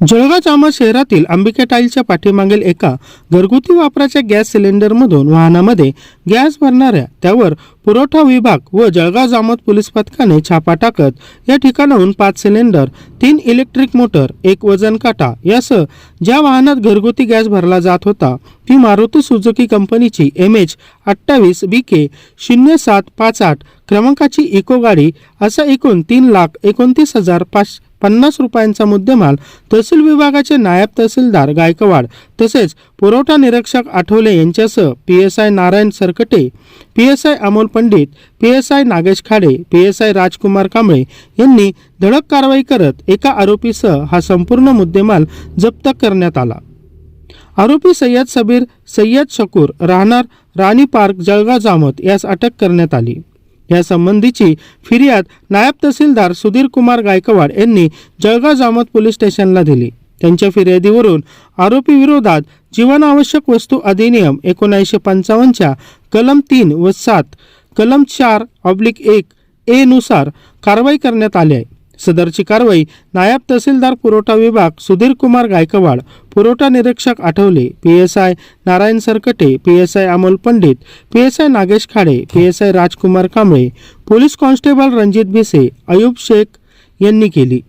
जळगाव जामोद शहरातील अंबिका टाईलच्या पाठीमागील एका घरगुती वापराच्या गॅस सिलेंडरमधून वाहनामध्ये गॅस भरणाऱ्या त्यावर पुरवठा विभाग व जळगाव जामोद पोलीस पथकाने छापा टाकत या ठिकाणाहून पाच सिलेंडर तीन इलेक्ट्रिक मोटर एक वजन काटा यासह ज्या वाहनात घरगुती गॅस भरला जात होता ती मारुती सुझुकी कंपनीची एम एच अठ्ठावीस बी के शून्य सात पाच आठ क्रमांकाची इको गाडी असा एकूण तीन लाख एकोणतीस हजार पाच पन्नास रुपयांचा मुद्देमाल तहसील विभागाचे नायब तहसीलदार गायकवाड तसेच पुरवठा निरीक्षक आठवले यांच्यासह P S I Narayan Sarkate P S I Amol Pandit P S I Nagesh Khade P S I Rajkumar Kamble यांनी धडक कारवाई करत एका आरोपीसह हा संपूर्ण मुद्देमाल जप्त करण्यात आला. आरोपी सय्यद सबीर सय्यद शकूर राहणार राणी पार्क जळगाव जामत यास अटक करण्यात आली. यासंबंधीची फिर्याद नायब तहसीलदार सुधीर कुमार गायकवाड यांनी जळगाव जामोद पोलीस स्टेशनला दिली. त्यांच्या फिर्यादीवरून आरोपी विरोधात जीवनावश्यक वस्तू अधिनियम एकोणीसशे पंचावन्नच्या कलम तीन व सात कलम चार ऑब्लिक एक ए नुसार कारवाई करण्यात आली आहे. सदरची कारवाई नायब तहसीलदार पुरवठा विभाग सुधीर कुमार गायकवाड पुरवठा निरीक्षक Athawale P S I Narayan Sarkate P S I Amol Pandit P S I Nagesh Khade P S I Rajkumar Kamble police constable Ranjit Bhise Ayub Shaikh यांनी केली.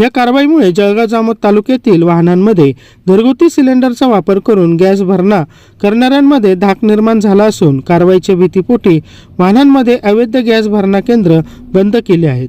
या कारवाईमुळे जळगाव जामोद तालुक्यातील वाहनांमध्ये घरगुती सिलेंडरचा वापर करून गॅस भरणा करणाऱ्यांमध्ये धाक निर्माण झाला असून कारवाईच्या भीतीपोटी वाहनांमध्ये अवैध गॅस भरणा केंद्र बंद केले आहेत.